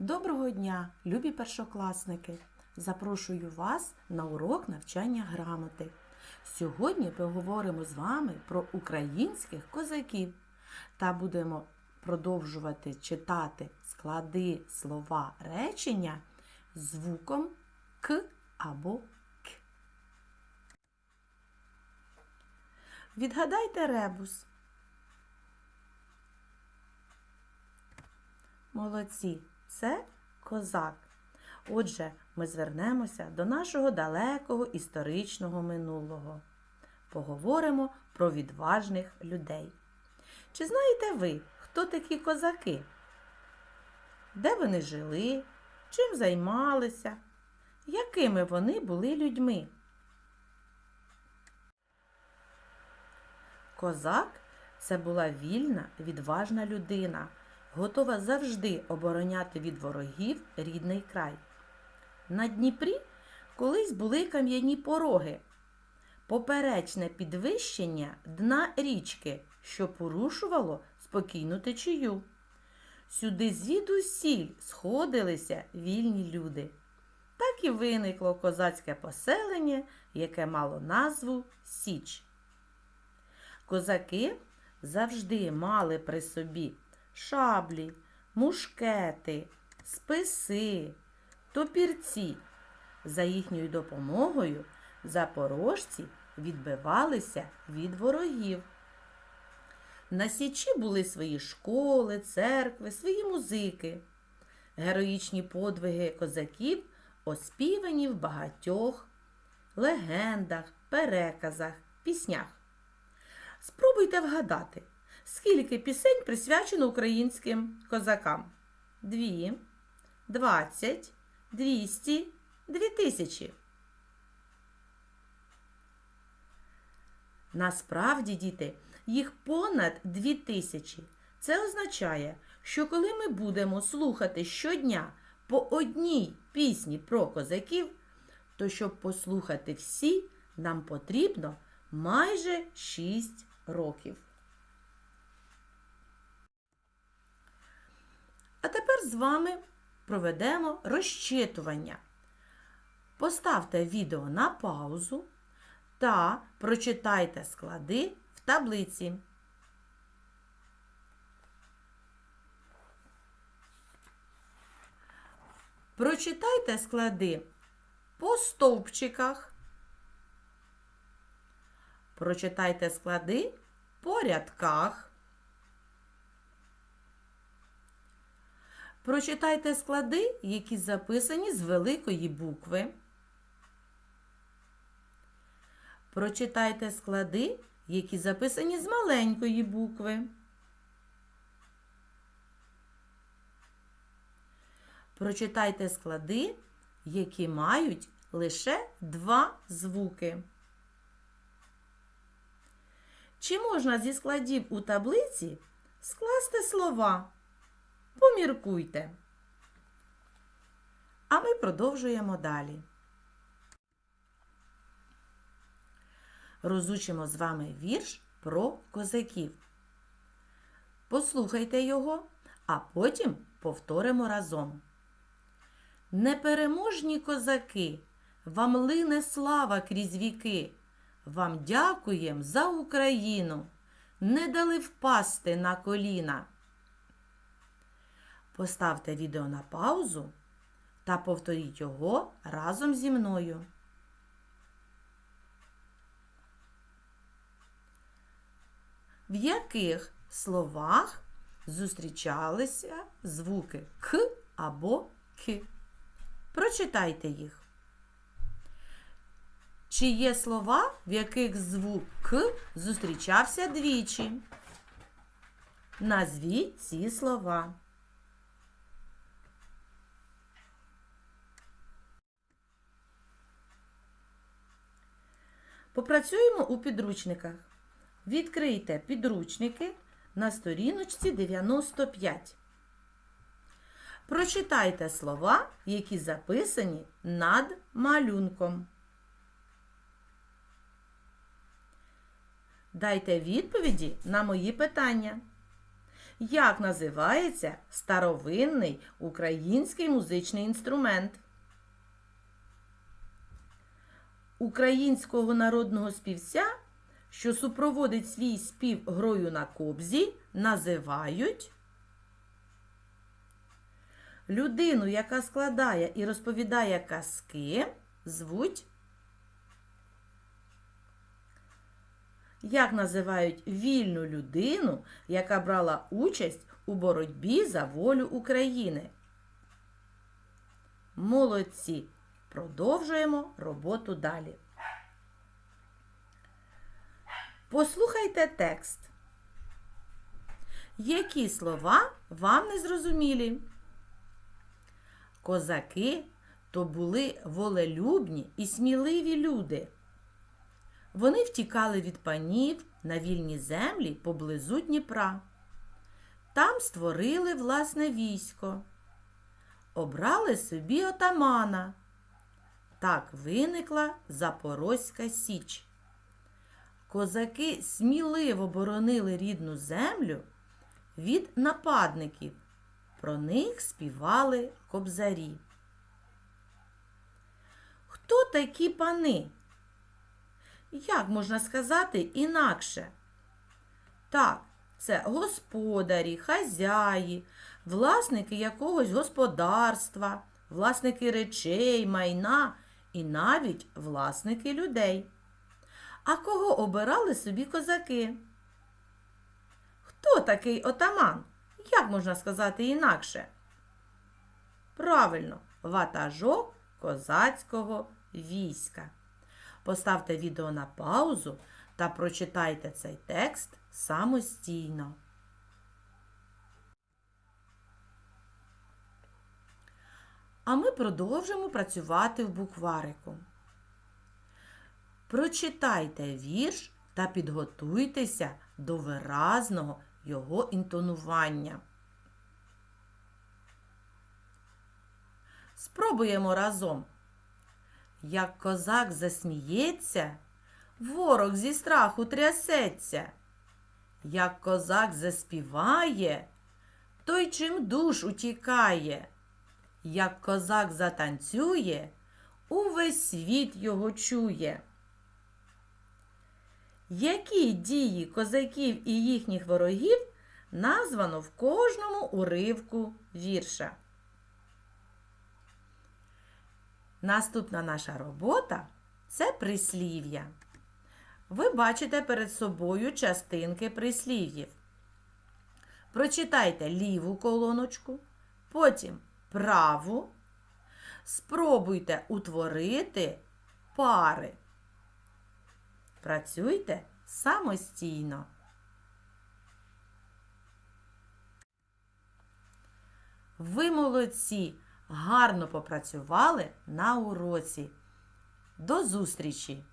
Доброго дня, любі першокласники! Запрошую вас на урок навчання грамоти. Сьогодні поговоримо з вами про українських козаків та будемо продовжувати читати склади слова речення звуком К або К. Відгадайте ребус. Молодці, це козак. Отже, ми звернемося до нашого далекого історичного минулого. Поговоримо про відважних людей. Чи знаєте ви, хто такі козаки? Де вони жили? Чим займалися? Якими вони були людьми? Козак це була вільна, відважна людина, готова завжди обороняти від ворогів рідний край. На Дніпрі колись були кам'яні пороги, поперечне підвищення дна річки, що порушувало спокійну течію. Сюди звідусіль сходилися вільні люди. Так і виникло козацьке поселення, яке мало назву Січ. Козаки завжди мали при собі шаблі, мушкети, списи, топірці. За їхньою допомогою запорожці відбивалися від ворогів. На Січі були свої школи, церкви, свої музики. Героїчні подвиги козаків оспівані в багатьох легендах, переказах, піснях. Спробуйте вгадати, скільки пісень присвячено українським козакам? Дві, двадцять, двісті, дві тисячі. Насправді, діти, їх понад дві тисячі. Це означає, що коли ми будемо слухати щодня по одній пісні про козаків, то щоб послухати всі, нам потрібно майже 6 років. А тепер з вами проведемо розчитування. Поставте відео на паузу та прочитайте склади в таблиці. Прочитайте склади по стовпчиках. Прочитайте склади по рядках. Прочитайте склади, які записані з великої букви. Прочитайте склади, які записані з маленької букви. Прочитайте склади, які мають лише два звуки. Чи можна зі складів у таблиці скласти слова? Поміркуйте. А ми продовжуємо далі. Розучимо з вами вірш про козаків. Послухайте його, а потім повторимо разом. Непереможні козаки, вам лине слава крізь віки. Вам дякуєм за Україну, не дали впасти на коліна. Поставте відео на паузу та повторіть його разом зі мною. В яких словах зустрічалися звуки К або К? Прочитайте їх. Чи є слова, в яких звук К зустрічався двічі? Назвіть ці слова. Попрацюємо у підручниках. Відкрийте підручники на сторіночці 95. Прочитайте слова, які записані над малюнком. Дайте відповіді на мої питання. Як називається старовинний український музичний інструмент? Українського народного співця, що супроводить свій спів грою на кобзі, називають людину, яка складає і розповідає казки, звуть. Як називають вільну людину, яка брала участь у боротьбі за волю України? Молодці! Продовжуємо роботу далі. Послухайте текст. Які слова вам не зрозумілі? Козаки то були волелюбні і сміливі люди. Вони втікали від панів на вільні землі поблизу Дніпра. Там створили власне військо, обрали собі отамана. Так виникла Запорозька Січ. Козаки сміливо боронили рідну землю від нападників. Про них співали кобзарі. Хто такі пани? Як можна сказати інакше? Так, це господарі, хазяї, власники якогось господарства, власники речей, майна і навіть власники людей. А кого обирали собі козаки? Хто такий отаман? Як можна сказати інакше? Правильно, ватажок козацького війська. Поставте відео на паузу та прочитайте цей текст самостійно. А ми продовжимо працювати в букварику. Прочитайте вірш та підготуйтеся до виразного його інтонування. Спробуємо разом. Як козак засміється, ворог зі страху трясеться. Як козак заспіває, той чим душ утікає. Як козак затанцює, увесь світ його чує. Які дії козаків і їхніх ворогів названо в кожному уривку вірша? Наступна наша робота це прислів'я. Ви бачите перед собою частинки прислів'їв. Прочитайте ліву колоночку, потім праву. Спробуйте утворити пари. Працюйте самостійно. Ви молодці, гарно попрацювали на уроці. До зустрічі!